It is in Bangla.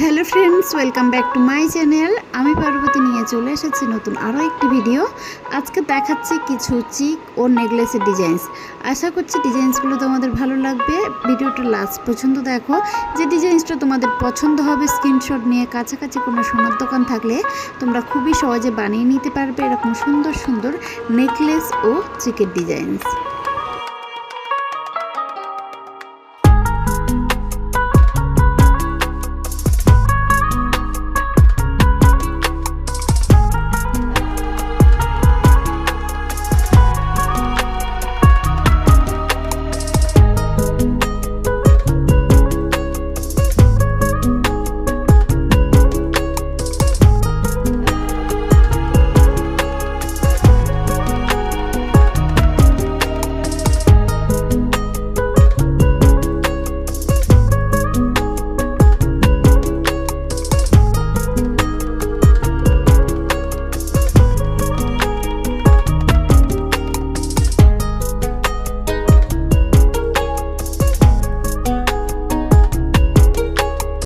Hello friends, welcome back to my channel. আমি পার্বতী নিয়ে চলে এসেছি নতুন আরও একটি ভিডিও। আজকে দেখাচ্ছি কিছু চিক ও নেকলেসের ডিজাইনস আশা করছি ডিজাইনসগুলো তোমাদের ভালো লাগবে। ভিডিওটা লাস্ট পর্যন্ত দেখো। যে ডিজাইনসটা তোমাদের পছন্দ হবে স্ক্রিনশট নিয়ে কাছাকাছি কোনো সোনার দোকান থাকলে তোমরা খুবই সহজে বানিয়ে নিতে পারবে এরকম সুন্দর সুন্দর নেকলেস ও চিকের ডিজাইনস